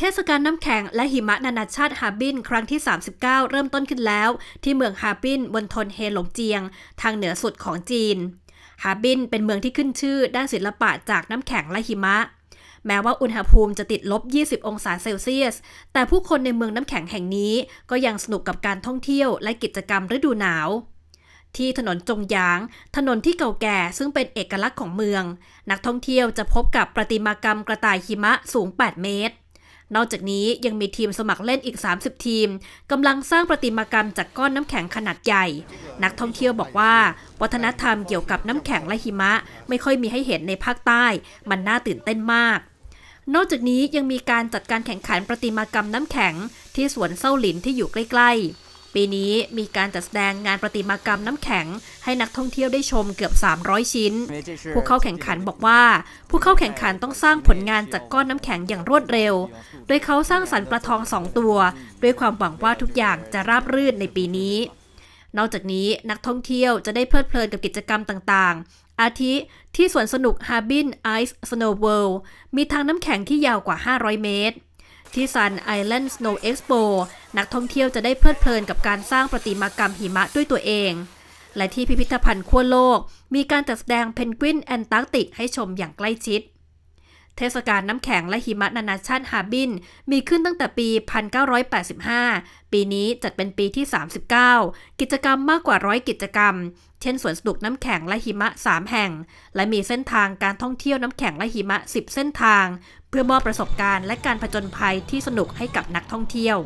เทศกาลน้ำแข็งและหิมะนานาชาติฮาร์บินครั้งที่ 39 เริ่มต้นขึ้นแล้ว ที่เมืองฮาร์บินบนทนเฮหลงเจียง ทางเหนือสุดของจีน ฮาร์บินเป็นเมืองที่ขึ้นชื่อด้านศิลปะจากน้ำแข็งและหิมะ แม้ว่าอุณหภูมิจะติดลบ 20 องศาเซลเซียส แต่ผู้คนในเมืองน้ำแข็งแห่งนี้ ก็ยังสนุกกับการท่องเที่ยวและกิจกรรมฤดูหนาวที่ถนนจงหยาง ถนนที่เก่าแก่ซึ่งเป็นเอกลักษณ์ของเมือง นักท่องเที่ยวจะพบกับประติมากรรมกระต่ายหิมะสูง 8 เมตร นอกจากนี้ยังมีทีมสมัครเล่นอีก 30 ทีมกำลังสร้างประติมากรรมจากก้อนน้ำแข็งขนาดใหญ่ นักท่องเที่ยวบอกว่า วัฒนธรรมเกี่ยวกับน้ำแข็งและหิมะ ไม่ค่อยมีให้เห็นในภาคใต้ มันน่าตื่นเต้นมาก นอกจากนี้ยังมีการจัดการแข่งขันประติมากรรมน้ำแข็ง ที่สวนเส้าหลินที่อยู่ใกล้ ๆ ปีนี้มีการจัดแสดงงานประติมากรรมน้ำแข็ง ให้นักท่องเที่ยวได้ชมเกือบ 300 ชิ้น ผู้เข้าแข่งขันบอกว่า ผู้เข้าแข่งขันต้องสร้างผลงานจากก้อนน้ำแข็งอย่างรวดเร็ว โดยเขาสร้างสรรค์ปลาทองสองตัว ด้วยความหวังว่าทุกอย่างจะราบรื่นในปีนี้ นอกจากนี้นักท่องเที่ยวจะได้เพลิดเพลินกับกิจกรรมต่างๆ อาทิที่สวนสนุก Harbin Ice Snow World มีทางน้ำแข็งที่ยาวกว่า 500 เมตร ที่ Sun Island Snow Expo นักท่องเที่ยวจะได้เพลิดเพลินกับการสร้างประติมากรรมหิมะด้วยตัวเอง และที่พิพิธภัณฑ์ขั้วโลก มีการจัดแสดงเพนกวินแอนตาร์กติกให้ชมอย่างใกล้ชิด เทศกาลน้ำแข็งและหิมะนานาชาติฮาบิน มีขึ้นตั้งแต่ปี 1985 ปีนี้จัดเป็นปีที่ 39 กิจกรรมมากกว่าร้อยกิจกรรม เช่นสวนสนุกน้ำแข็งและหิมะ 3 แห่ง และมีเส้นทางการท่องเที่ยวน้ำแข็งและหิมะ 10 เส้นทาง เพื่อมอบประสบการณ์และการผจญภัยที่สนุกให้กับนักท่องเที่ยว